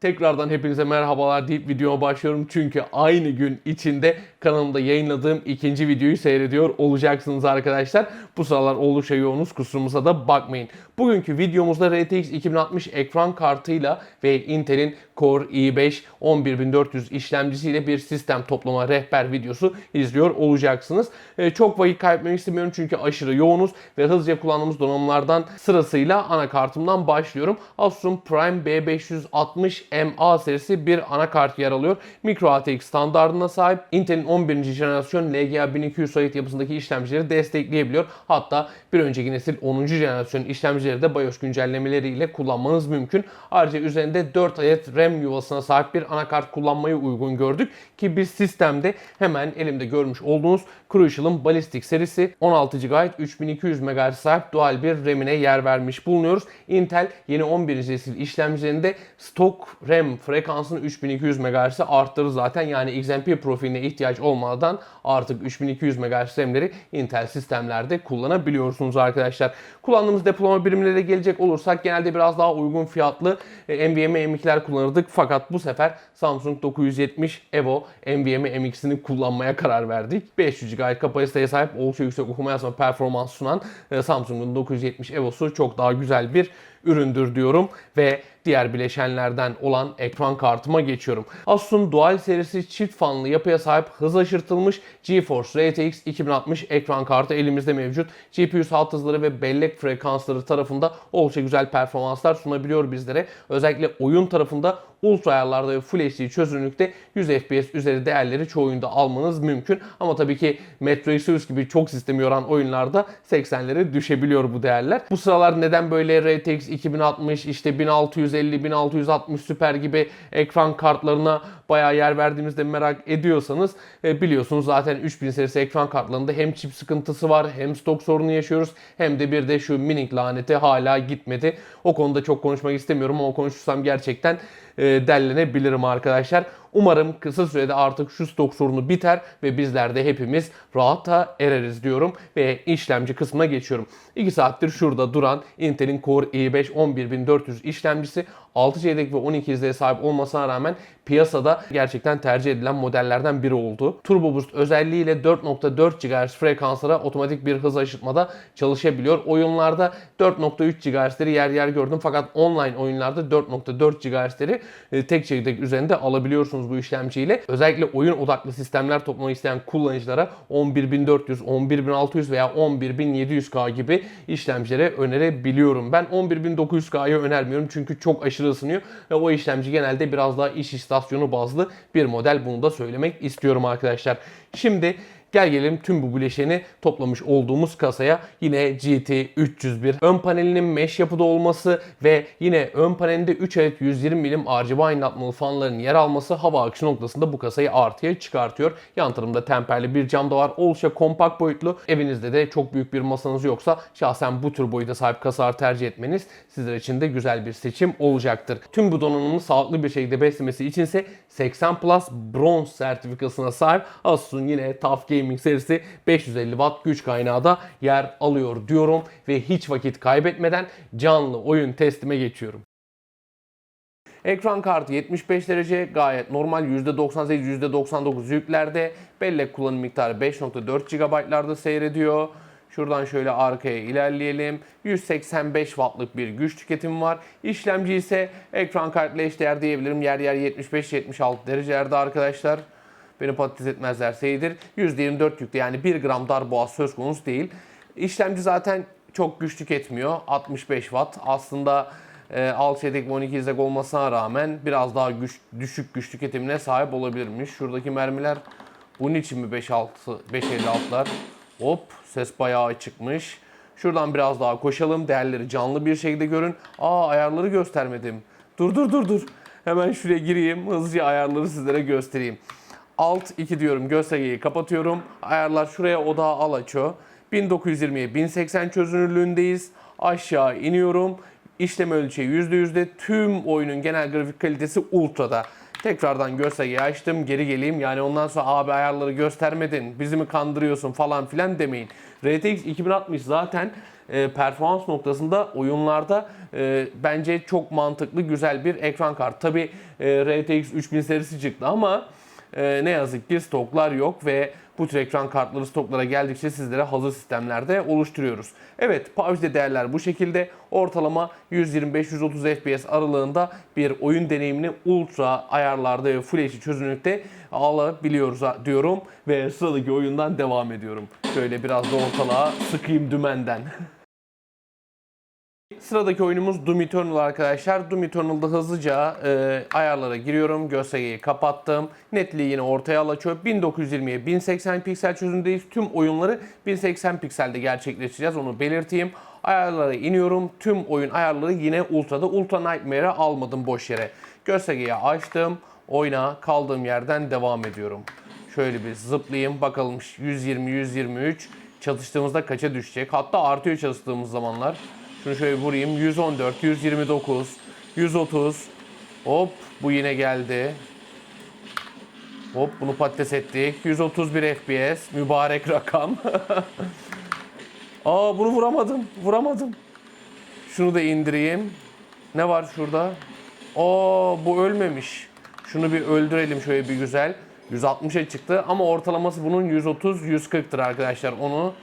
Tekrardan hepinize merhabalar deyip videoma başlıyorum. Çünkü aynı gün içinde kanalımda yayınladığım ikinci videoyu seyrediyor olacaksınız arkadaşlar. Bu sıralar oldukça yoğunuz kusurumuza da bakmayın. Bugünkü videomuzda RTX 2060 ekran kartıyla ve Intel'in Core i5 11400 işlemcisiyle bir sistem toplama rehber videosu izliyor olacaksınız. Ee, çok vakit kaybetmek istemiyorum çünkü aşırı yoğunuz ve hızlıca kullandığımız donanımlardan sırasıyla anakartımdan başlıyorum. Asus'un Prime B560 MA serisi bir anakart yer alıyor. Micro ATX standartına sahip. Intel'in 11. jenerasyon LGA 1200 sayıt yapısındaki işlemcileri destekleyebiliyor. Hatta bir önceki nesil 10. jenerasyon işlemcileri de BIOS güncellemeleriyle kullanmanız mümkün. Ayrıca üzerinde 4 adet RAM yuvasına sahip bir anakart kullanmayı uygun gördük ki biz sistemde hemen elimde görmüş olduğunuz Crucial'ın Ballistic serisi 16 GB 3200 MHz sahip dual bir RAM'ine yer vermiş bulunuyoruz. Intel yeni 11. nesil işlemcilerinde stok RAM frekansını 3200 MHz'e arttırır zaten. Yani XMP profiline ihtiyaç olmadan artık 3200 MHz RAM'leri Intel sistemlerde kullanabiliyorsunuz arkadaşlar. Kullandığımız depolama birimlere gelecek olursak genelde biraz daha uygun fiyatlı e, NVMe M2'ler kullanırdık. Fakat bu sefer Samsung 970 Evo NVMe M2'sini kullanmaya karar verdik. 500 GB kapasiteye sahip oldukça yüksek okuma yazma performans sunan e, Samsung'un 970 Evo'su çok daha güzel bir üründür diyorum ve diğer bileşenlerden olan ekran kartıma geçiyorum. Asus'un Dual serisi çift fanlı yapıya sahip hız aşırtılmış GeForce RTX 2060 ekran kartı elimizde mevcut. GPU saat hızları ve bellek frekansları tarafında oldukça güzel performanslar sunabiliyor bizlere. Özellikle oyun tarafında ultra ayarlarda ve Full HD çözünürlükte 100 FPS üzeri değerleri çoğu oyunda almanız mümkün. Ama tabii ki Metro Exodus gibi çok sistemi yoran oyunlarda 80'lere düşebiliyor bu değerler. Bu sıralar neden böyle RTX 2060 işte 1650 1660 Super gibi ekran kartlarına bayağı yer verdiğimizde merak ediyorsanız e, biliyorsunuz zaten 3000 serisi ekran kartlarında hem çip sıkıntısı var hem stok sorunu yaşıyoruz hem de bir de şu minik laneti hala gitmedi. O konuda çok konuşmak istemiyorum ama konuşursam gerçekten e, dellenebilirim arkadaşlar. Umarım kısa sürede artık şu stok sorunu biter ve bizler de hepimiz rahata ereriz diyorum ve işlemci kısmına geçiyorum. 2 saattir şurada duran Intel'in Core i5 11400 işlemcisi 6 çeyrek ve 12 izleye sahip olmasına rağmen piyasada gerçekten tercih edilen modellerden biri oldu. Turbo Boost özelliğiyle 4.4 GHz frekanslara otomatik bir hız aşırtmada çalışabiliyor. Oyunlarda 4.3 GHz'leri yer yer gördüm fakat online oyunlarda 4.4 GHz'leri e, tek çekirdek üzerinde alabiliyorsunuz bu işlemciyle. Özellikle oyun odaklı sistemler toplamayı isteyen kullanıcılara 11400, 11600 veya 11700K gibi işlemcilere önerebiliyorum. Ben 11900K'yı önermiyorum çünkü çok aşırı ısınıyor ve o işlemci genelde biraz daha iş istasyonu bazlı bir model. Bunu da söylemek istiyorum arkadaşlar. Şimdi Gel gelelim tüm bu bileşeni toplamış olduğumuz kasaya. Yine GT 301 ön panelinin mesh yapıda olması ve yine ön panelinde 3 adet 120 milim RGB aydınlatmalı fanların yer alması hava akışı noktasında bu kasayı artıya çıkartıyor. Yan tarafında temperli bir cam da var. Oldukça kompakt boyutlu. Evinizde de çok büyük bir masanız yoksa şahsen bu tür boyuta sahip kasalar tercih etmeniz sizler için de güzel bir seçim olacaktır. Tüm bu donanımı sağlıklı bir şekilde beslemesi içinse 80 Plus Bronze sertifikasına sahip Asus'un yine TUF Gaming serisi 550 Watt güç kaynağı da yer alıyor diyorum ve hiç vakit kaybetmeden canlı oyun testime geçiyorum. Ekran kartı 75 derece gayet normal %98 %99 yüklerde bellek kullanım miktarı 5.4 GB'larda seyrediyor. Şuradan şöyle arkaya ilerleyelim. 185 wattlık bir güç tüketimi var. İşlemci ise ekran kartıyla eşdeğer diyebilirim. Yer yer 75-76 derecelerde arkadaşlar. Beni patates etmezlerse iyidir. %24 yüklü yani 1 gram darboğaz söz konusu değil. İşlemci zaten çok güç tüketmiyor. 65 watt. Aslında e, alt çeyrek ve 12 izlek olmasına rağmen biraz daha güç, düşük güç tüketimine sahip olabilirmiş. Şuradaki mermiler bunun için mi 5.6 5.56'lar? Hop ses bayağı çıkmış. Şuradan biraz daha koşalım. Değerleri canlı bir şekilde görün. Aa ayarları göstermedim. Dur dur dur dur. Hemen şuraya gireyim. Hızlıca ayarları sizlere göstereyim. Alt 2 diyorum. Göstergeyi kapatıyorum. Ayarlar şuraya odağa al açıyor. 1920'ye 1080 çözünürlüğündeyiz. Aşağı iniyorum. İşlem ölçeği %100'de. Tüm oyunun genel grafik kalitesi ultra'da. Tekrardan göstergeyi açtım. Geri geleyim. Yani ondan sonra abi ayarları göstermedin. Bizi mi kandırıyorsun falan filan demeyin. RTX 2060 zaten e, performans noktasında oyunlarda e, bence çok mantıklı güzel bir ekran kartı. Tabi RTX 3000 serisi çıktı ama e, ne yazık ki stoklar yok ve bu tür ekran kartları stoklara geldikçe sizlere hazır sistemlerde oluşturuyoruz. Evet PUBG'de değerler bu şekilde. Ortalama 125-130 FPS aralığında bir oyun deneyimini ultra ayarlarda ve Full HD çözünürlükte alabiliyoruz diyorum. Ve sıradaki oyundan devam ediyorum. Şöyle biraz da ortalığa sıkayım dümenden. Sıradaki oyunumuz Doom Eternal arkadaşlar. Doom Eternal'da hızlıca e, ayarlara giriyorum. Göstergeyi kapattım. Netliği yine ortaya alaçıyor. 1920'ye 1080 piksel çözünürlükteyiz. Tüm oyunları 1080 pikselde gerçekleştireceğiz. Onu belirteyim. Ayarlara iniyorum. Tüm oyun ayarları yine Ultra'da. Ultra Nightmare'e almadım boş yere. Göstergeyi açtım. Oyuna kaldığım yerden devam ediyorum. Şöyle bir zıplayayım. Bakalım 120-123 çatıştığımızda kaça düşecek. Hatta artıyor çalıştığımız zamanlar. Şunu şöyle vurayım. 114, 129, 130. Hop bu yine geldi. Hop bunu patates ettik. 131 FPS. Mübarek rakam. Aa bunu vuramadım. Vuramadım. Şunu da indireyim. Ne var şurada? Aa bu ölmemiş. Şunu bir öldürelim şöyle bir güzel. 160'a çıktı ama ortalaması bunun 130-140'tır arkadaşlar. Onu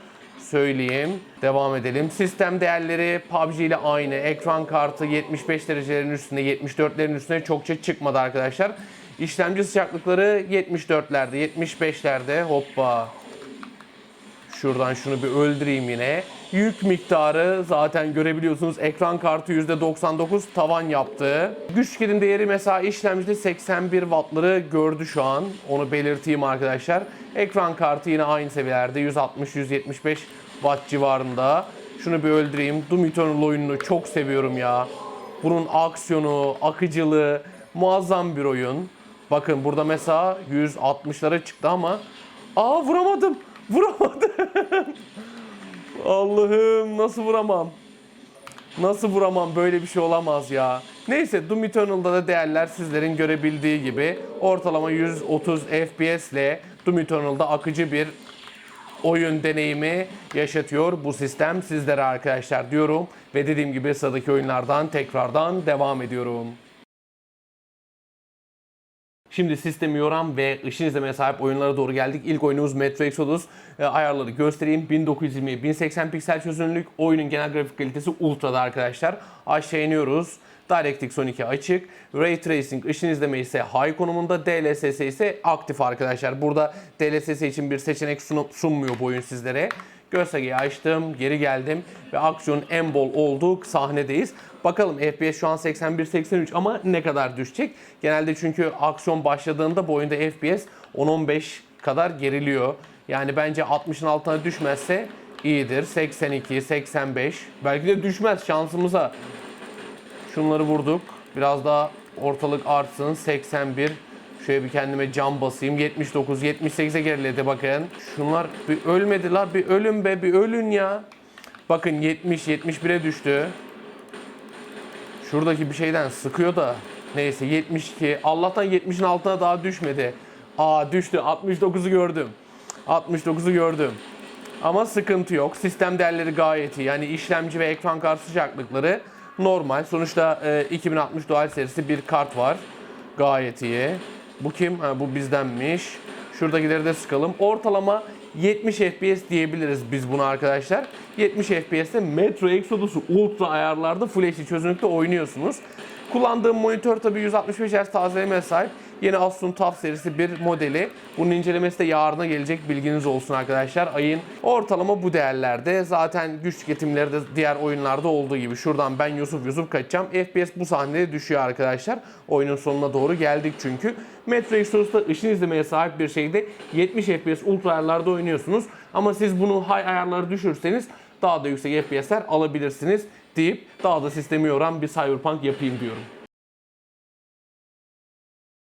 söyleyeyim. Devam edelim. Sistem değerleri PUBG ile aynı. Ekran kartı 75 derecelerin üstünde, 74'lerin üstüne çokça çıkmadı arkadaşlar. İşlemci sıcaklıkları 74'lerde, 75'lerde. Hoppa. Şuradan şunu bir öldüreyim yine. Yük miktarı zaten görebiliyorsunuz. Ekran kartı %99 tavan yaptı. Güç tüketim değeri mesela işlemcide 81 wattları gördü şu an. Onu belirteyim arkadaşlar. Ekran kartı yine aynı seviyelerde 160-175 watt civarında. Şunu bir öldüreyim. Doom Eternal oyununu çok seviyorum ya. Bunun aksiyonu, akıcılığı muazzam bir oyun. Bakın burada mesela 160'lara çıktı ama Aa vuramadım. Vuramadım. Allah'ım nasıl vuramam? Nasıl vuramam? Böyle bir şey olamaz ya. Neyse Doom Eternal'da da değerler sizlerin görebildiği gibi ortalama 130 FPS ile Doom Eternal'da akıcı bir oyun deneyimi yaşatıyor bu sistem sizlere arkadaşlar diyorum. Ve dediğim gibi sıradaki oyunlardan tekrardan devam ediyorum. Şimdi sistemi yoran ve ışın izlemeye sahip oyunlara doğru geldik. İlk oyunumuz Metro Exodus. E, ayarları göstereyim. 1920 1080 piksel çözünürlük. Oyunun genel grafik kalitesi ultra'da arkadaşlar. Aşağı iniyoruz. DirectX 12 açık. Ray Tracing ışın izleme ise high konumunda. DLSS ise aktif arkadaşlar. Burada DLSS için bir seçenek sun- sunmuyor bu oyun sizlere. Göstergeyi açtım, geri geldim ve aksiyonun en bol olduğu sahnedeyiz. Bakalım FPS şu an 81-83 ama ne kadar düşecek? Genelde çünkü aksiyon başladığında bu oyunda FPS 10-15 kadar geriliyor. Yani bence 60'ın altına düşmezse iyidir. 82, 85 belki de düşmez şansımıza. Şunları vurduk. Biraz daha ortalık artsın. 81. Şöyle bir kendime cam basayım. 79, 78'e geriledi bakın. Şunlar bir ölmediler. Bir ölün be, bir ölün ya. Bakın 70, 71'e düştü. Şuradaki bir şeyden sıkıyor da. Neyse 72. Allah'tan 70'in altına daha düşmedi. Aa düştü. 69'u gördüm. 69'u gördüm. Ama sıkıntı yok. Sistem değerleri gayet iyi. Yani işlemci ve ekran kartı sıcaklıkları normal. Sonuçta e, 2060 Dual serisi bir kart var. Gayet iyi. Bu kim? Ha, bu bizdenmiş. Şuradakileri de sıkalım. Ortalama 70 FPS diyebiliriz biz buna arkadaşlar. 70 FPS'te Metro Exodus'u ultra ayarlarda Full HD çözünürlükte oynuyorsunuz. Kullandığım monitör tabi 165 Hz tazelemeye sahip. Yeni Asus'un TUF serisi bir modeli. Bunun incelemesi de yarına gelecek bilginiz olsun arkadaşlar. Ayın ortalama bu değerlerde. Zaten güç tüketimleri de diğer oyunlarda olduğu gibi. Şuradan ben Yusuf Yusuf kaçacağım. FPS bu sahnede düşüyor arkadaşlar. Oyunun sonuna doğru geldik çünkü. Metro Exodus'ta ışın izlemeye sahip bir şeyde 70 FPS ultra ayarlarda oynuyorsunuz. Ama siz bunu high ayarları düşürseniz daha da yüksek FPS'ler alabilirsiniz deyip daha da sistemi yoran bir Cyberpunk yapayım diyorum.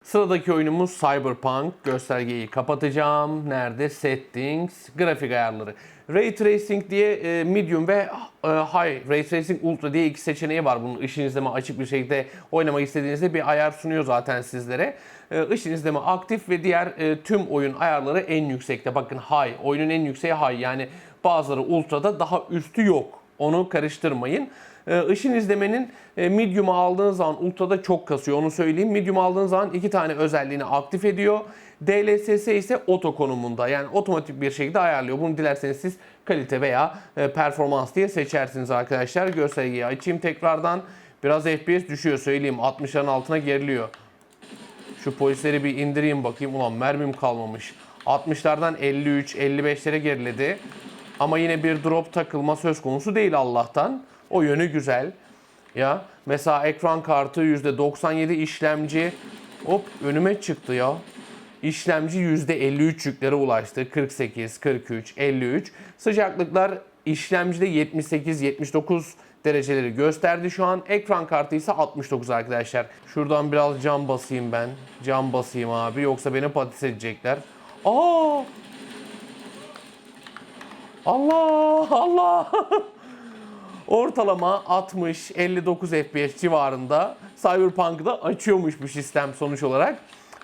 Sıradaki oyunumuz Cyberpunk. Göstergeyi kapatacağım. Nerede? Settings, grafik ayarları. Ray Tracing diye e, Medium ve e, High, Ray Tracing Ultra diye iki seçeneği var. Bunun ışın izleme açık bir şekilde oynamak istediğinizde bir ayar sunuyor zaten sizlere. E, ışın izleme aktif ve diğer e, tüm oyun ayarları en yüksekte. Bakın High, oyunun en yükseği High. Yani bazıları Ultra'da daha üstü yok Onu karıştırmayın. Ee, Işın izlemenin e, medium'u aldığınız zaman ultra'da çok kasıyor onu söyleyeyim. Medium aldığınız zaman iki tane özelliğini aktif ediyor. DLSS ise oto konumunda yani otomatik bir şekilde ayarlıyor. Bunu dilerseniz siz kalite veya e, performans diye seçersiniz arkadaşlar. Göstergeyi açayım tekrardan. Biraz FPS düşüyor söyleyeyim 60'ların altına geriliyor. Şu polisleri bir indireyim bakayım. Ulan mermim kalmamış. 60'lardan 53, 55'lere geriledi. Ama yine bir drop takılma söz konusu değil Allah'tan. O yönü güzel. Ya mesela ekran kartı %97 işlemci. Hop önüme çıktı ya. İşlemci %53 yüklere ulaştı. 48, 43, 53. Sıcaklıklar işlemcide 78, 79 dereceleri gösterdi şu an. Ekran kartı ise 69 arkadaşlar. Şuradan biraz cam basayım ben. Cam basayım abi yoksa beni patates edecekler. Aa! Allah Allah! Ortalama 60-59 FPS civarında Cyberpunk'ı da açıyormuş bu sistem sonuç olarak.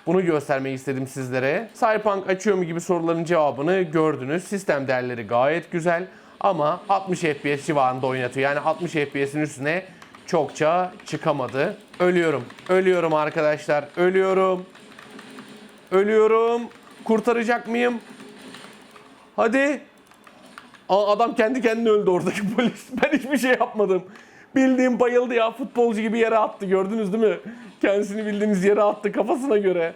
Bunu göstermek istedim sizlere. Cyberpunk açıyor mu gibi soruların cevabını gördünüz. Sistem değerleri gayet güzel ama 60 FPS civarında oynatıyor. Yani 60 FPS'in üstüne çokça çıkamadı. Ölüyorum. Ölüyorum arkadaşlar. Ölüyorum. Ölüyorum. Kurtaracak mıyım? Hadi. Adam kendi kendine öldü oradaki polis. Ben hiçbir şey yapmadım. Bildiğim bayıldı ya futbolcu gibi yere attı gördünüz değil mi? Kendisini bildiğiniz yere attı kafasına göre.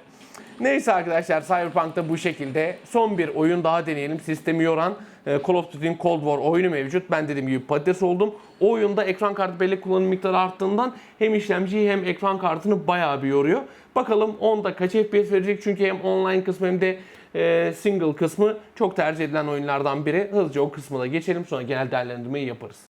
Neyse arkadaşlar Cyberpunk'ta bu şekilde son bir oyun daha deneyelim. Sistemi yoran e, Call of Duty'nin Cold War oyunu mevcut. Ben dediğim gibi patates oldum. O oyunda ekran kartı bellek kullanım miktarı arttığından hem işlemciyi hem ekran kartını bayağı bir yoruyor. Bakalım onda kaç FPS verecek çünkü hem online kısmı hem de e, single kısmı çok tercih edilen oyunlardan biri. Hızlıca o kısmına geçelim sonra genel değerlendirmeyi yaparız.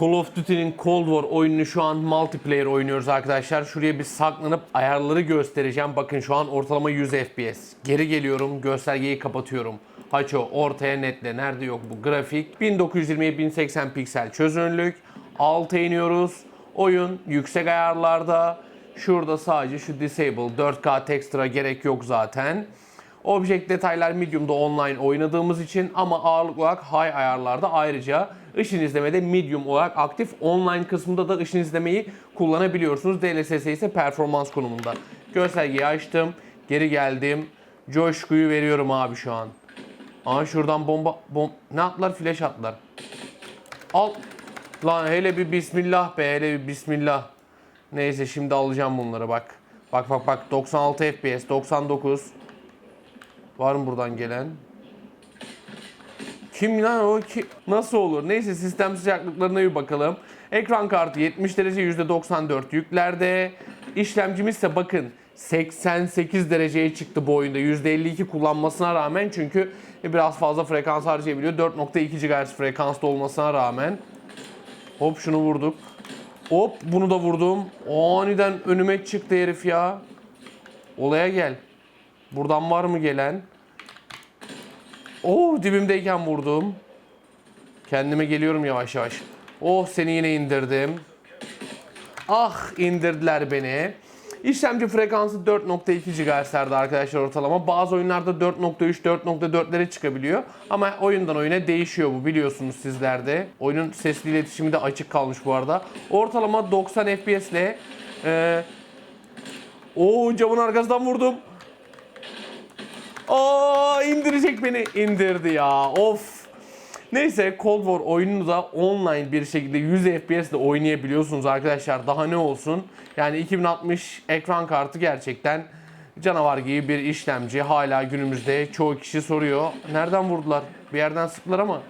Call of Duty'nin Cold War oyununu şu an multiplayer oynuyoruz arkadaşlar. Şuraya bir saklanıp ayarları göstereceğim. Bakın şu an ortalama 100 FPS. Geri geliyorum, göstergeyi kapatıyorum. Haço ortaya netle. Nerede yok bu grafik? 1920'ye 1080 piksel çözünürlük. Alta iniyoruz. Oyun yüksek ayarlarda. Şurada sadece şu disable 4K texture'a gerek yok zaten. Object detaylar medium'da online oynadığımız için ama ağırlık olarak high ayarlarda ayrıca ışın izlemede medium olarak aktif. Online kısmında da ışın izlemeyi kullanabiliyorsunuz. DLSS ise performans konumunda. Göstergeyi açtım. Geri geldim. Coşkuyu veriyorum abi şu an. Aa şuradan bomba bom ne attılar? Flash attılar. Al. Lan hele bir bismillah be hele bir bismillah. Neyse şimdi alacağım bunları bak. Bak bak bak 96 FPS 99 Var mı buradan gelen? Kim lan o ki? Nasıl olur? Neyse sistem sıcaklıklarına bir bakalım. Ekran kartı 70 derece %94 yüklerde. İşlemcimiz ise bakın 88 dereceye çıktı bu oyunda. %52 kullanmasına rağmen çünkü biraz fazla frekans harcayabiliyor. 4.2 GHz frekansta olmasına rağmen. Hop şunu vurduk. Hop bunu da vurdum. Aniden önüme çıktı herif ya. Olaya gel. Buradan var mı gelen? Oo dibimdeyken vurdum. Kendime geliyorum yavaş yavaş. Oh seni yine indirdim. Ah indirdiler beni. İşlemci frekansı 4.2 GHz'lerde arkadaşlar ortalama. Bazı oyunlarda 4.3, 4.4'lere çıkabiliyor. Ama oyundan oyuna değişiyor bu biliyorsunuz sizler de. Oyunun sesli iletişimi de açık kalmış bu arada. Ortalama 90 FPS ile... E, Oo camın arkasından vurdum. Aa indirecek beni. indirdi ya. Of. Neyse Cold War oyununu da online bir şekilde 100 FPS ile oynayabiliyorsunuz arkadaşlar. Daha ne olsun? Yani 2060 ekran kartı gerçekten canavar gibi bir işlemci. Hala günümüzde çoğu kişi soruyor. Nereden vurdular? Bir yerden sıktılar ama.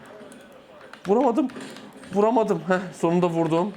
Vuramadım. Vuramadım. Heh, sonunda vurdum.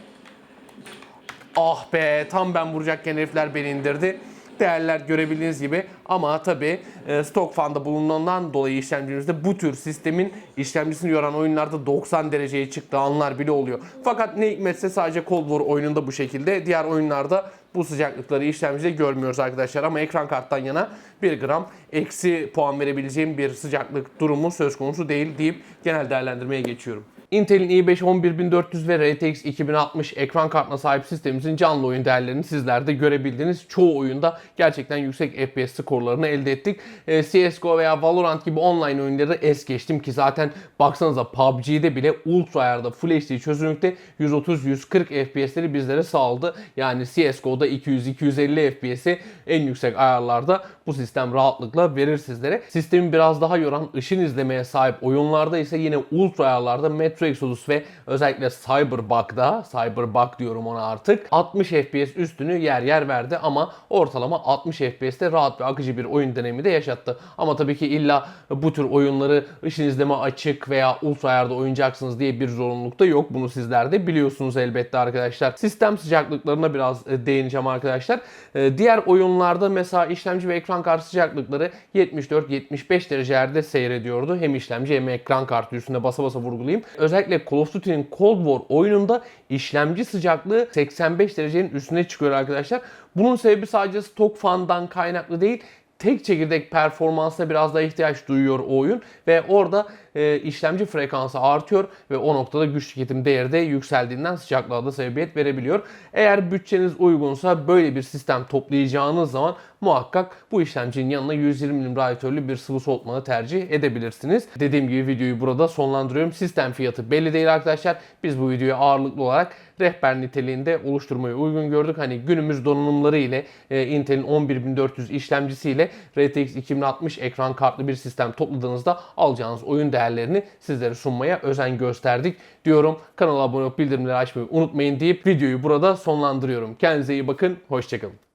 Ah be tam ben vuracakken herifler beni indirdi değerler görebildiğiniz gibi ama tabi stok fanda bulunduğundan dolayı işlemcimizde bu tür sistemin işlemcisini yoran oyunlarda 90 dereceye çıktığı anlar bile oluyor. Fakat ne hikmetse sadece Cold War oyununda bu şekilde diğer oyunlarda bu sıcaklıkları işlemcide görmüyoruz arkadaşlar ama ekran karttan yana 1 gram eksi puan verebileceğim bir sıcaklık durumu söz konusu değil deyip genel değerlendirmeye geçiyorum. Intel'in i5 11400 ve RTX 2060 ekran kartına sahip sistemimizin canlı oyun değerlerini sizler de görebildiğiniz çoğu oyunda gerçekten yüksek FPS skorlarını elde ettik. Ee, CSGO veya Valorant gibi online oyunları es geçtim ki zaten baksanıza PUBG'de bile ultra ayarda Full HD çözünürlükte 130-140 FPS'leri bizlere sağladı. Yani CSGO'da 200-250 FPS'i en yüksek ayarlarda bu sistem rahatlıkla verir sizlere. Sistemi biraz daha yoran ışın izlemeye sahip oyunlarda ise yine ultra ayarlarda Metro Exodus ve özellikle Cyberbug'da, Cyberbug diyorum ona artık, 60 FPS üstünü yer yer verdi ama ortalama 60 FPS'te rahat ve akıcı bir oyun deneyimi de yaşattı. Ama tabii ki illa bu tür oyunları ışın izleme açık veya ultra ayarda oynayacaksınız diye bir zorunluluk da yok. Bunu sizler de biliyorsunuz elbette arkadaşlar. Sistem sıcaklıklarına biraz e, değineceğim arkadaşlar. E, Diğer oyunlarda mesela işlemci ve ekran kartı sıcaklıkları 74-75 derecelerde seyrediyordu. Hem işlemci hem ekran kartı üstünde basa basa vurgulayayım. Özellikle Call of Duty'nin Cold War oyununda işlemci sıcaklığı 85 derecenin üstüne çıkıyor arkadaşlar. Bunun sebebi sadece stok fandan kaynaklı değil tek çekirdek performansa biraz daha ihtiyaç duyuyor o oyun ve orada e, işlemci frekansı artıyor ve o noktada güç tüketim değeri de yükseldiğinden sıcaklığa da sebebiyet verebiliyor. Eğer bütçeniz uygunsa böyle bir sistem toplayacağınız zaman muhakkak bu işlemcinin yanına 120 mm radyatörlü bir sıvı soğutmanı tercih edebilirsiniz. Dediğim gibi videoyu burada sonlandırıyorum. Sistem fiyatı belli değil arkadaşlar. Biz bu videoyu ağırlıklı olarak rehber niteliğinde oluşturmayı uygun gördük. Hani günümüz donanımları ile e, Intel'in 11400 işlemcisiyle RTX 2060 ekran kartlı bir sistem topladığınızda alacağınız oyun değerlerini sizlere sunmaya özen gösterdik diyorum. Kanala abone olup bildirimleri açmayı unutmayın deyip videoyu burada sonlandırıyorum. Kendinize iyi bakın. Hoşçakalın.